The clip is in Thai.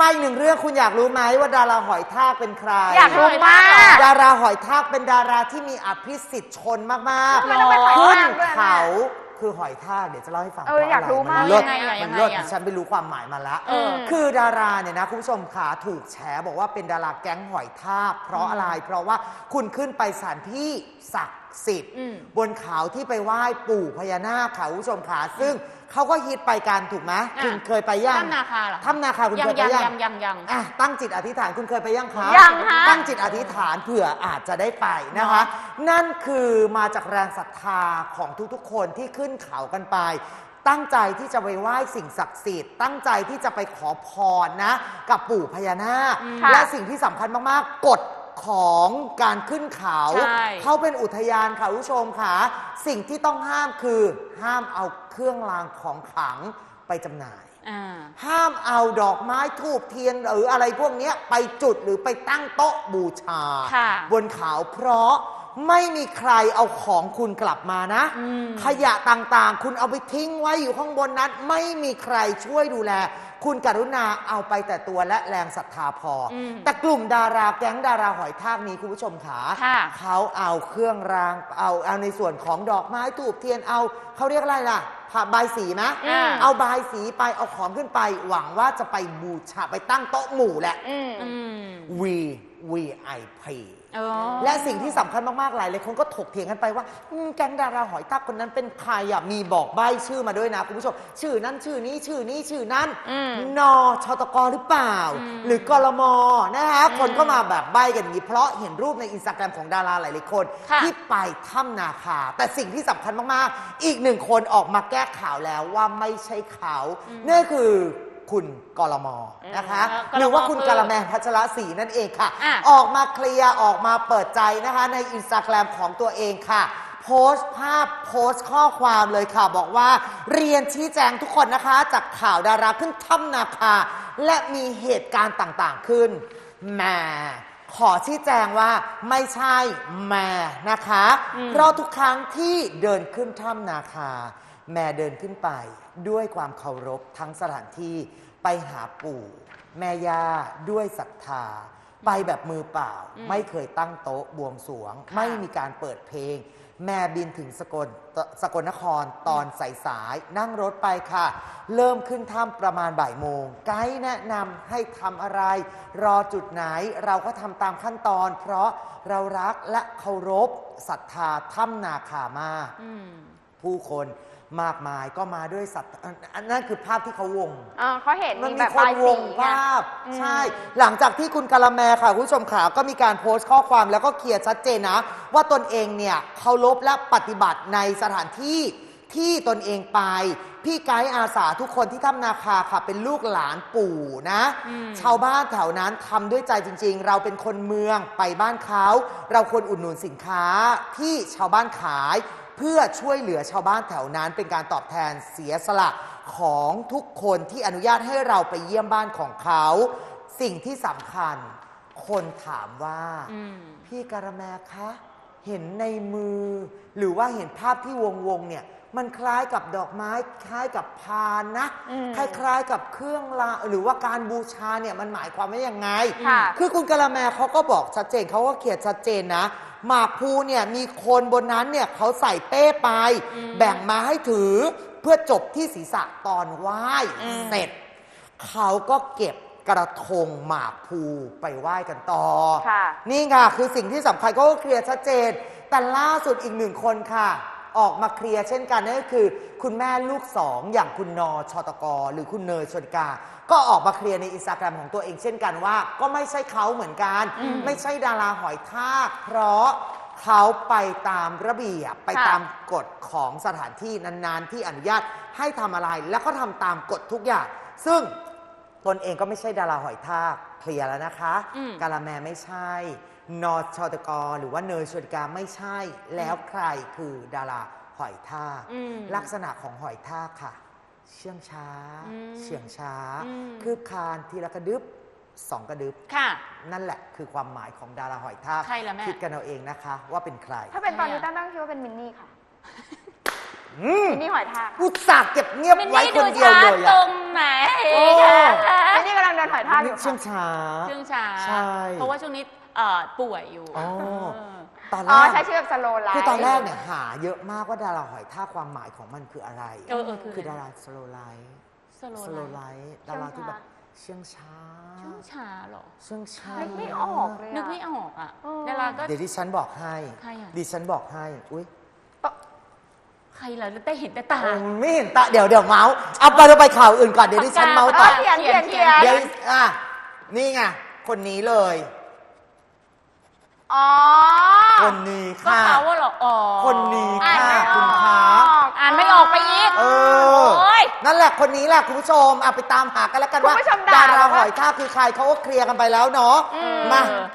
มาอีกหนึ่งเรื่องคุณอยากรู้ไหมว่าดาราหอยทากเป็นใครอยากรู้มาก ดาราหอยทากเป็นดาราที่มีอภิสิทธิ์ชนมากทำไมต้องเป็นหอยขึ้นทากด้วยอะเขาคือหอยทากเดี๋ยวจะเล่าให้ฟังเอออยากรู้มากนเลิศยังไงอะมันยังไงเลิศอะดิฉันไปรู้ความหมายมาแล้วเออ คือดาราเนี่ยนะคุณผู้ชมขาถูกแฉบอกว่าเป็นดาราแก๊งหอยทากเพราะอะไร เพราะว่าคุณขึ้นไปสถานที่ศัก ดิ์สิทธิ์อืมบนเขาที่ไปไหว้ปู่พญานาคค่ะคุณผู้ชมขาซึ่งเขาก็ฮิตไปกันถูกไหมอะ คุณเคยไปยังถ้ำนาคาเหรอถ้ำนาคาคุณยังเคยไปยังยัยังงยังยัง อะตั้งจิตอธิษฐานคุณเคยไปยังคะยังฮะตั้งจิตอธิษฐานเผื่ออาจจะได้ไปนะคะ นั่นคือมาจากแรงศรัทธาของทุกๆ คนที่ขึ้นเขากันไป ตั้งใจที่จะไปไหว้สิ่งศักดิ์สิทธิ์ตั้งใจที่จะไปขอพรนะ กับปู่พญานาค ค่ะ และสิ่งที่สำคัญมากๆกฎ ของการขึ้นเขา ใช่ เขาเป็นอุทยานค่ะคุณผู้ชมค่ะ สิ่งที่ต้องห้ามคือห้ามเอาเครื่องรางของขลังไปจำหน่าย อ่า ห้ามเอาดอกไม้ทูบเทียน หรืออะไรพวกเนี้ยไปจุดหรือไปตั้งโต๊ะบูชา ค่ะ บนเขาเพราะ ไม่มีใครเอาของคุณกลับมานะอืมขยะต่างๆ คุณเอาไปทิ้งไว้อยู่ข้างบนนั้น ไม่มีใครช่วยดูแล คุณกรุณาเอาไปแต่ตัวและแรงศรัทธาพออมแต่กลุ่มดาราแก๊งดาราหอยทากนี้คุณผู้ชมขาค่ะเขาเอาเครื่องรางเอาเอาในส่วนของดอกไม้ทูบเทียนเอาเขาเรียกอะไรล่ะผ่าใบายสีไหมอืม เอาบายสีไปเอาของขึ้นไป หวังว่าจะไปบูชาไปตั้งโต๊ะหมู่แหละ อืมอืม V VIP เออ และสิ่งที่สำคัญมากๆ หลายเลยคนก็ถกเถียงกันไปว่าอืมแก๊งดาราหอยทากคนนั้นเป็นใครอะมีบอกใบ้ชื่อมาด้วยนะคุณผู้ชม ชื่อนั้นชื่อนี้ชื่อนี้ชื่อนั้นอืมนอชตกหรือเปล่า อืมหรือกรมนะคะอืมคนก็มาแบบใบ้กันอย่างนี้เพราะเห็นรูปในอินสตาแกรมของดาราหลายๆคน ค่ะ ที่ไปถ้ำนาคา แต่สิ่งที่สำคัญมากๆ อีกหนึ่งคนออกมาแก้ข่าวแล้วว่าไม่ใช่เขานั่นคือ คุณกรมนะคะอืมหรือว่าคุณกรมกาละแมพัชรศรีนั่นเองค่ะ อะ ออกมาเคลียร์ออกมาเปิดใจนะคะ ในอินสตาแกรมของตัวเองค่ะ โพสต์ภาพโพสต์ข้อความเลยค่ะ บอกว่าเรียนชี้แจงทุกคนนะคะ จากข่าวดาราขึ้นถ้ำนาคา และมีเหตุการณ์ต่างๆขึ้นแหม่ขอชี้แจงว่าไม่ใช่แม่นะคะอืมเพราะทุกครั้งที่เดินขึ้นถ้ำนาคา แม่เดินขึ้นไปด้วยความเคารพทั้งสถานที่ไปหาปู่ แม่ย่าด้วยศรัทธา ไปแบบมือเปล่า อืมไม่เคยตั้งโต๊ะบวงสรวง ค่ะ ไม่มีการเปิดเพลง แม่บินถึงสกลสกลนครตอนสายสายๆนั่งรถไปค่ะ เริ่มขึ้นถ้ำประมาณบ่ายโมง ไกด์แนะนำให้ทำอะไร รอจุดไหนเราก็ทำตามขั้นตอน เพราะเรารักและเคารพศรัทธาถ้ำนาคามาก อืม ผู้คน มากมายก็มาด้วยศรัทธาอันนั้นคือภาพที่เขาวงอ่าเขาเห็นมันมีมีแบบคนบายวสีงไงภาพ อืม ใช่ หลังจากที่คุณกาละแมค่ะคุณผู้ชมขาก็มีการโพสต์ข้อความแล้วก็เคลียร์ชัดเจนนะ ว่าตนเองเนี่ยเคารพและปฏิบัติในสถานที่ที่ตนเองไป พี่ไกด์อาสาทุกคนที่ถ้ำนาคาค่ะ เป็นลูกหลานปู่นะ อืม ชาวบ้านแถวนั้นทำด้วยใจจริง ๆ เราเป็นคนเมืองไปบ้านเขา เราควรอุดหนุนสินค้าที่ชาวบ้านขาย เพื่อช่วยเหลือชาวบ้านแถวนั้น เป็นการตอบแทนเสียสละของทุกคนที่อนุญาตให้เราไปเยี่ยมบ้านของเขา สิ่งที่สำคัญ คนถามว่าอืมพี่การะแมคะ เห็นในมือ หรือว่าเห็นภาพที่วงวงๆเนี่ย มันคล้ายกับดอกไม้ คล้ายกับพานนะอืมคล้ายๆกับเครื่องรางหรือว่าการบูชาเนี่ยมันหมายความว่ายังไง ค่ะ คือคุณกะละแมเขาก็บอกชัดเจนเขาก็เขียนชัดเจนนะ หมากภูเนี่ยมีคนบนนั้นเนี่ยเขาใส่เป้ไปอืมแบ่งมาให้ถือเพื่อจบที่ศีรษะตอนไหว้อืมเสร็จ เขาก็เก็บ กระทงหมากภูไปไหว้กันต่อ ค่ะ นี่ค่ะ คือสิ่งที่สำคัญก็เคลียร์ชัดเจน แต่ล่าสุดอีกหนึ่งคนค่ะ ออกมาเคลียร์เช่นกันนั่นก็คือ คุณแม่ลูกสองอย่างคุณนอชตกหรือคุณเนยชนกา ก็ออกมาเคลียร์ในอินสตาแกรมของตัวเองเช่นกันว่า ก็ไม่ใช่เขาเหมือนกัน อืม ไม่ใช่ดาราหอยทาก เพราะเขาไปตามระเบียบไปค่ะตามกฎของสถานที่นานๆ ที่อนุญาตให้ทำอะไร แล้วก็ทำตามกฎทุกอย่าง ซึ่ง ตนเองก็ไม่ใช่ดาราหอยทากเคลียร์แล้วนะคะ อืม กาละแมไม่ใช่ นอชอตกหรือว่าเนยชวนกาไม่ใช่ แล้วใครคือดาราหอยทากอืม ลักษณะของหอยทากค่ะ เชื่องช้า อืมเฉียงช้า อืม คืบคลานทีละกระดึบสองกระดึบ ค่ะ นั่นแหละคือความหมายของดาราหอยทากใครล่ะแม่ คิดกันเอาเองนะคะ ว่าเป็นใคร ถ้าเป็นตอนนี้ตั้งตั้งชื่อว่าเป็นมินนี่ค่ะ อืมมินนี่หอยทากอุตส่าห์เก็บเงียบมินไว้นี่คดูนเดียวช้าเลยตรอะ งไหนโอ้มินนี่กำลังเดินหอยทากอยู่นี่เชื่องค่ะช้า เชื่องช้า ใช่เพราะว่าช่วงนี้เอ่อป่วยอยู่อ๋อ เออ ตอนแรอ๋อกใช้ชื่อแบบสโลไลฟ์คือตอนแรกเนี่ยหาเยอะมากว่าดาราหอยท่ากความหมายของมันคืออะไร เออเออคือคือดาราสโลไลท์สโลสโลไลไลท์ท์ดาราที่แบบเชื่องช้าเชื่องช้าเหรอ เชื่องช้านึกไม่ออกเลย นึกอะไม่ออกอะ เออ ดาราก็ เดี๋ยวดิฉันบอกให้ ใครอะ ดิฉันบอกให้ อุ้ยใค รล่ะได้เห็นแต่ตาโอ้ไม่เห็นตาเดี๋ยวเดี๋ยวเมาส์เอาไปเราไปข่าวอื่นก่อนเดี๋ยวดิฉันเมาส์เอต่ออเขียนเขียนเขียน เดี๋ยวอะนี่ไงคนนี้เลย อ๋อคนนี้ก็ค่ะ เขาว่าเหรออ๋อคนนี้อ่านค่ะไม่อคุณอกคะอ่านไม่ออกไปอีกเออโอ้ยนั่นแหละคนนี้แหละคุณผู้ชมเอาไปตามหากันแล้วกันว่าคุณผู้ชมด่าดาราบอกว่าหอยทากคือใครเขาก็เคลียร์กันไปแล้วเนาะอืม มา